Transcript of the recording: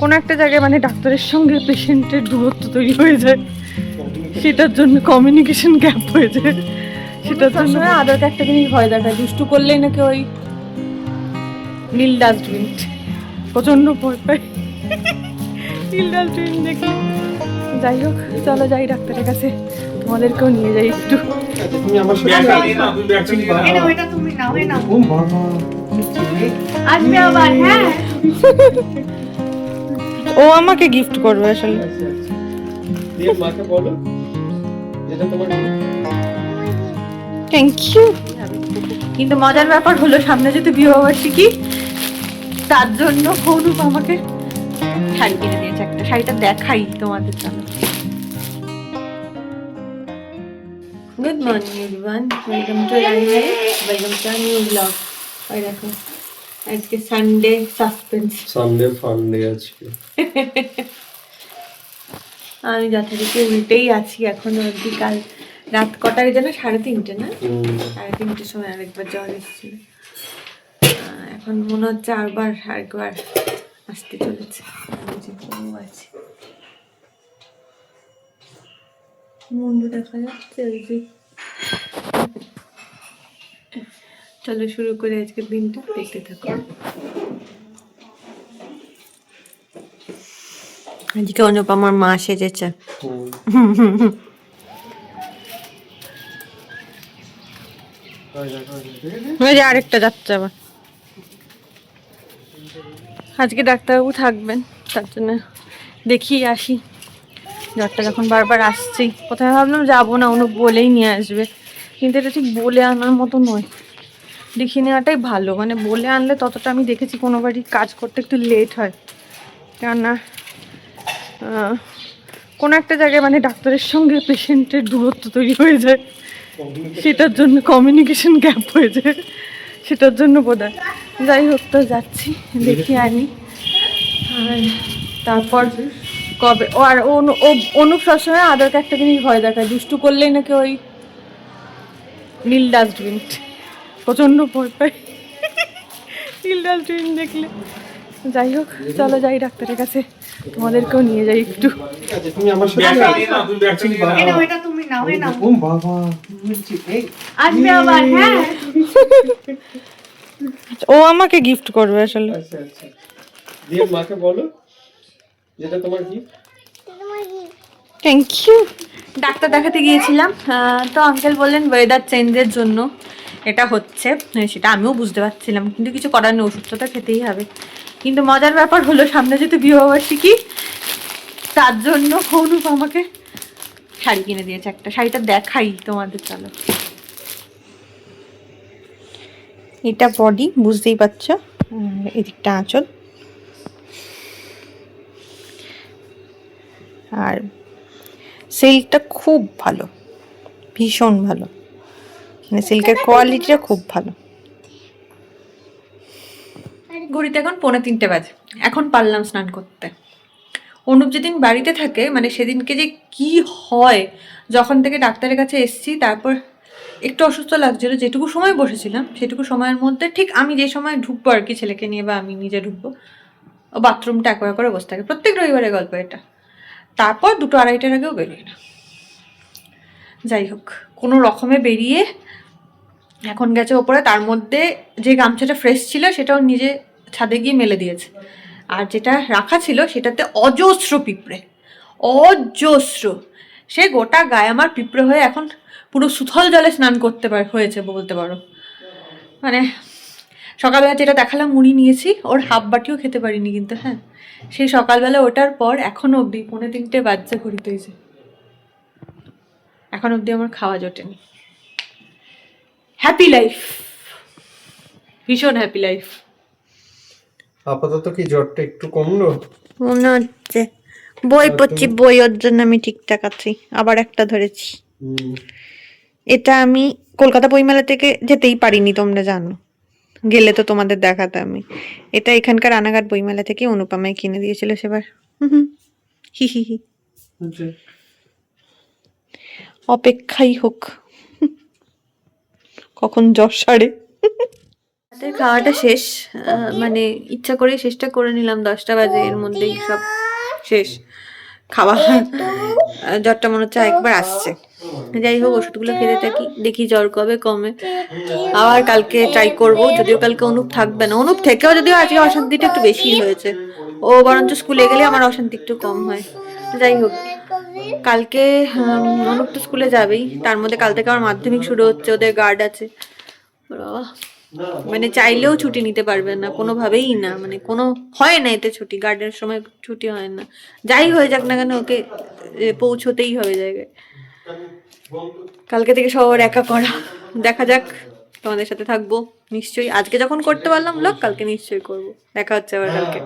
কোনো একটা জায়গায় মানে ডাক্তারের সঙ্গে পেশেন্টের দূরত্ব তৈরি হয়ে যায়। সেটার জন্য কমিউনিকেশন গ্যাপ হয়ে যায়। সেটার জন্য আদারকে একটা জিনিস ভয় দেখায় দুষ্টু করলেই নাকি ওই নীল ডাস্টবিন। প্রচণ্ড ভয় পায়। নীল ডাস্টবিন দেখি। যাই হোক চলো যাই ডাক্তারের কাছে। তোমাদেরকেও নিয়ে যাই একটু। তুমি আমার সাথে আসবে আবার, হ্যাঁ? ও আমাকে গিফট করবে আসলে। দিয়ে মাকে বলো যেটা তোমার থ্যাংক ইউ কিন্তু মজার ব্যাপার হলো সামনে যদি বিবাহবার্ষিকী তার জন্য অনুপ আমাকে শাড়ি কিনে দিয়েছে একটা শাড়িটা দেখাই তোমাদের জন্য। Good morning everyone welcome to রাইনাই welcome to new blog ওই দেখো। আজকে Sunday suspense Sunday fun day আজকে। আমি যথারীতি উল্টেই আছি এখন অবধি। কাল রাত কটায় যেন? সাড়ে তিনটে না? সাড়ে তিনটের সময় আরেকবার জ্বর এসেছিল। এখন মনে হচ্ছে আরবার আরেকবার আসতে চলেছে। আছে। মুন্ডু দেখা যাচ্ছে ওই যে চলো শুরু করে আজকের দিনটা দেখতে থাকো। আজকে অনুপমার মা সেজেছে। আরেকটা যাচ্ছে আবার। আজকে ডাক্তারবাবু থাকবেন তার জন্য দেখিয়ে আসি। জ্বরটা যখন বারবার আসছি। কোথায় ভাবলাম যাব না অনুপ বলেই নিয়ে আসবে। কিন্তু এটা ঠিক বলে আনার মতো নয়। দেখিয়ে নেওয়াটাই ভালো। মানে বলে আনলে ততটা আমি দেখেছি কোনো বাড়ি কাজ করতে একটু লেট হয়। কেননা কোনো একটা জায়গায় মানে ডাক্তারের সঙ্গে পেশেন্টের দূরত্ব তৈরি হয়ে যায়। সেটার জন্য কমিউনিকেশন গ্যাপ হয়ে যায়। সেটার জন্য বোধ যাই হোক, তো যাচ্ছি, দেখি আনি আর তারপর কবে? ও, আর অনু- অনুপ সবসময় আদারকে একটা জিনিস ভয় দেখায়। দুষ্টু করলেই নাকি ওই নীল ডাস্টবিন প্রচণ্ড ভয় পায় নীল ডাস্টবিন দেখলে। যাই হোক চলো যাই ডাক্তারের কাছে। তোমাদেরকেও নিয়ে যাই একটু। ও হ্যাঁ? ও আমাকে গিফট করবে আসলে। আচ্ছা আচ্ছা। দিয়ে মাকে বলো যেটা তোমার কি থ্যাংক ইউ ডাক্তার দেখাতে গিয়েছিলাম তো আঙ্কেল বললেন ওয়েদার চেঞ্জের জন্য। এটা হচ্ছে সেটা আমিও বুঝতে পারছিলাম কিন্তু কিছু করার নেই ওষুধটা তো খেতেই হবে। কিন্তু মজার ব্যাপার হলো সামনে যেহেতু বিবাহবার্ষিকী তার জন্য অনুপ আমাকে শাড়ি কিনে দিয়েছে একটা। শাড়িটা দেখাই তোমাদের চলো। এটা বডি বুঝতেই পারছ? এদিকটা আঁচল। আর সিল্কটা খুব ভালো ভীষণ ভালো। মানে সিল্কের কোয়ালিটিটা খুব ভালো। ঘড়িতে এখন পৌনে তিনটে বাজে। এখন পারলাম স্নান করতে। অনুপ যেদিন বাড়িতে থাকে মানে সেদিনকে যে কি হয় যখন থেকে ডাক্তারের কাছে এসছি তারপর একটু অসুস্থ লাগছিল যেটুকু সময় বসেছিলাম সেটুকু সময়ের মধ্যে ঠিক আমি যে সময় ঢুকবো আর কি ছেলেকে নিয়ে বা আমি নিজে ঢুকবো ও বাথরুমটা একবার করে বসে থাকে। প্রত্যেক রবিবারের গল্প এটা। তারপর দুটো আড়াইটার আগেও বেরোয় না। যাই হোক, কোনো রকমে বেরিয়ে এখন গেছে ওপরে। তার মধ্যে যে গামছাটা ফ্রেশ ছিল, সেটাও নিজে ছাদে গিয়ে মেলে দিয়েছে। আর যেটা রাখা ছিল, সেটাতে অজস্র পিঁপড়ে, অজস্র। সে গোটা গায়ে আমার পিঁপড়ে হয়ে এখন পুরো সুথল জলে স্নান করতে পার, হয়েছে বলতে পারো। মানে সকালবেলা যেটা দেখালাম, মুড়ি নিয়েছি। ওর হাফ বাটিও খেতে পারিনি কিন্তু হ্যাঁ। সেই সকালবেলা ওটার পর এখনও অবধি পৌনে তিনটে বাচ্চা ঘড়িতে হয়েছে এখন অবধি আমার খাওয়া জোটেনি। হ্যাপি লাইফ ভীষণ হ্যাপি লাইফ আপাতত কি জ্বরটা একটু কমলো? মনে হচ্ছে। বই পড়ছি বই ওর জন্য আমি ঠিকঠাক আছি। আবার একটা ধরেছি। এটা আমি কলকাতা বইমেলা থেকে যেতেই পারিনি তোমরা জানো। গেলে তো তোমাদের দেখাতে আমি। এটা এখানকার রানাঘাট বইমেলা থেকে অনুপমায় কিনে দিয়েছিল সেবার। হুম হুম। হি হি হি। আচ্ছা। অপেক্ষাই হোক। কখন জ্বর সারে। আমাদের খাওয়াটা শেষ মানে ইচ্ছা করে শেষটা করে নিলাম, দশটা বাজে, এর মধ্যেই সব শেষ। খাওয়া জ্বরটা মনে হচ্ছে একবার আসছে। যাই হোক, ওষুধগুলো খেতে থাকি দেখি জ্বর কবে কমে। আবার কালকে ট্রাই করব, যদিও কালকে অনুপ থাকবে না। অনুপ থেকেও যদিও আজকে অশান্তিটা একটু বেশি হয়েছে। ও বরঞ্চ স্কুলে গেলে আমার অশান্তি একটু কম হয়। যাই হোক কালকে অনুপ তো স্কুলে যাবেই। তার মধ্যে কাল থেকে আমার মাধ্যমিক শুরু হচ্ছে, ওদের গার্ড আছে। বাবা মানে চাইলেও ছুটি নিতে পারবে না, কোনোভাবেই না। মানে কোনো, হয় না এতে ছুটি গার্ডের সময় ছুটি হয় না। যাই হয়ে যাক না কেন, ওকে পৌঁছতেই হবে জায়গায়। কালকে থেকে সবার একা করা। দেখা যাক, তোমাদের সাথে থাকব, নিশ্চয়ই। আজকে যখন করতে পারলাম লোক কালকে নিশ্চয়ই করব। দেখা হচ্ছে আবার কালকে।